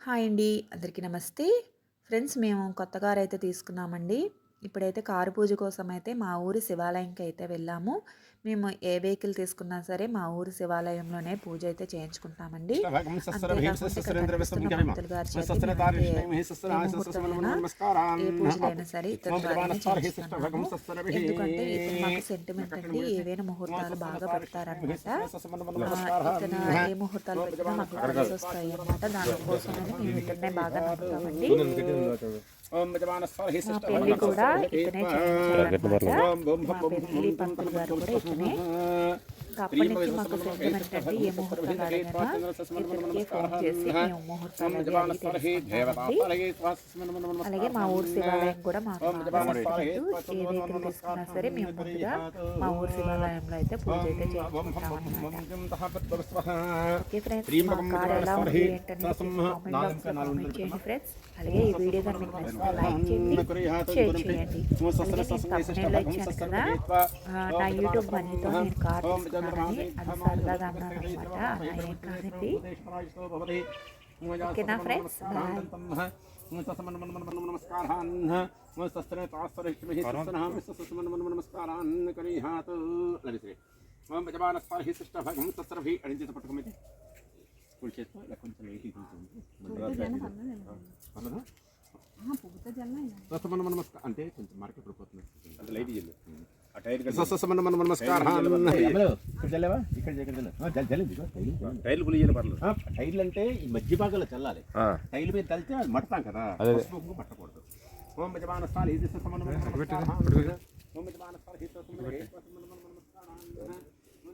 Hi అండి. అందరికీ నమస్తే. ఫ్రెండ్స్ మేము కొత్త కారు అయితే తీసుకున్నామండి. ఇప్పుడైతే కారు పూజ కోసం అయితే మా ఊరి శివాలయంకి అయితే వెళ్ళాము. మేము ఏ వెహికల్ తీసుకున్నా సరే మా ఊరి శివాలయంలోనే పూజ అయితే చేయించుకుంటామండి. ఏ పూజలైనా సరే ఇతని. ఎందుకంటే ఇతను మాకు సెంటిమెంట్ అండి ఏవైనా ముహూర్తాలు బాగా పెడతారనమాట ఇతను ఏ ముహూర్తాలు పెట్టినా మాకు కలిసి వస్తాయి అనమాట దానికోసమని మేము ఇతన్నే బాగా నమ్ముతామండి. మా పెళ్ళి కూడా ఇతనే చేయించారనమాట మా పెళ్ళి పంతులు గారు కూడా ఇతనే ఇంకా అప్పటి నుంచి మాకు ఏ ఫోన్ చేసి మేము ముహూర్తాలు అలాగే మా ఊరు శివాలయం కూడా మాకు తీసుకున్నా సరే మేము ముందుగా మా ఊరు శివాలయంలో అయితే పూజ అయితే ఫ్రెండ్స్ ఫ్రెండ్స్ అలాగే ఈ వీడియో కానీ మీకు నచ్చితే లైక్ చేయండి షేర్ చేయండి అలాగే నేను కదా ఆ, నా యూట్యూబ్ మనీతో నేను కార్ తీసుకున్నానని అది సరదాగా అన్నాను అనమాట అలా ఏం కాదండి సస్మన నమస్కారం అంటే కొంచెం మార్కెట్ పడిపోతుంది అంటే లైట్ ఆ టైర్ సస్మన నమస్కారం ఇక్కడ చల్లేవా ఇక్కడ ఇక్కడ చల్లు. చల్లింది. టైర్లు పర్లేదు టైర్లు అంటే ఈ మధ్య భాగంలో చల్లాలి. టైల్ మీద తలితే అది మడతాం కదా. పసుపు పట్టకూడదు. ఓం యజమాన స్థాలి ఇది సస్మన నమస్కారం. ఓం యజమాన సస్మన నమస్కారం.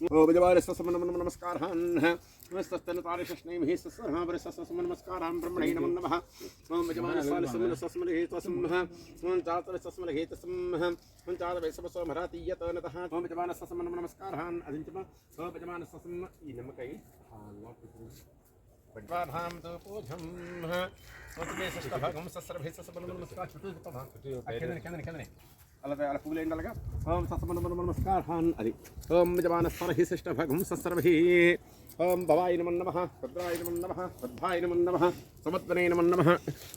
ఓ యజమాన సస్మన నమస్కారం స్వస్తన తారిష్ణైమి సస్సర్హాపరి సస్మన నమస్కారం బ్రహ్మణై నమో నమః ఓం యజమాన స్థాలి సస్మన సస్మన హేతస్మః ఓం చాతర సస్మన హేతస్మః ఓం చాత వైసవసో మరాతీయత నతః ఓం యజమాన సస్మన నమస్కారం అదించమ ఓం యజమాన సస్మ ఈ నమ్మకై పట్వాధాం తో పూజం ఓతుమే సష్టభగం సస్రభే సస్మన నమస్కారం చుట్టూ చెప్తామా కిందని కిందని కిందని అలాగే అలా పువ్వులు ఏంటి అలాగా ఓం సస్మన నమస్కారం అది ఓం యజమాన స్వరహి శిష్టభగం సస్రభి ఓం భవాయ నమో నమః భద్రాయ నమో నమః పద్భాయ నమో నమః సమత్వనే నమో నమః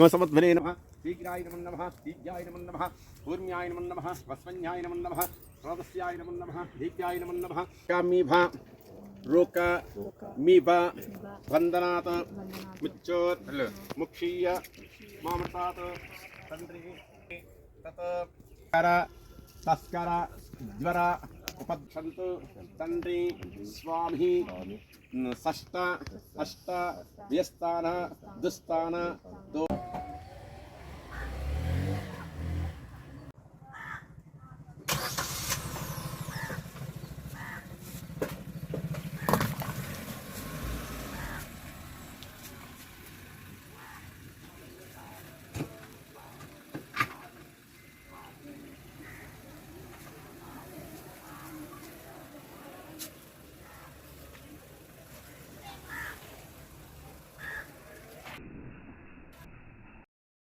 ఓ సమత్వనే నమః శీఘ్రాయ నమో నమః దీప్యాయ నమో నమః కూర్మ్యాయ నమో నమః వస్వన్యాయ నమో నమః స్రోతస్యాయ నమో నమః దీప్యాయ నమో నమః కామీభా రోక మీభ వందనాత్ ముచ్చోర్ ముక్షీయ మామృతాత్ తండ్రి తత్ కర తస్కర జ్వర ఉపక్షంతు తండ్రి స్వామి షష్ట అష్ట వ్యస్థాన దుస్థాన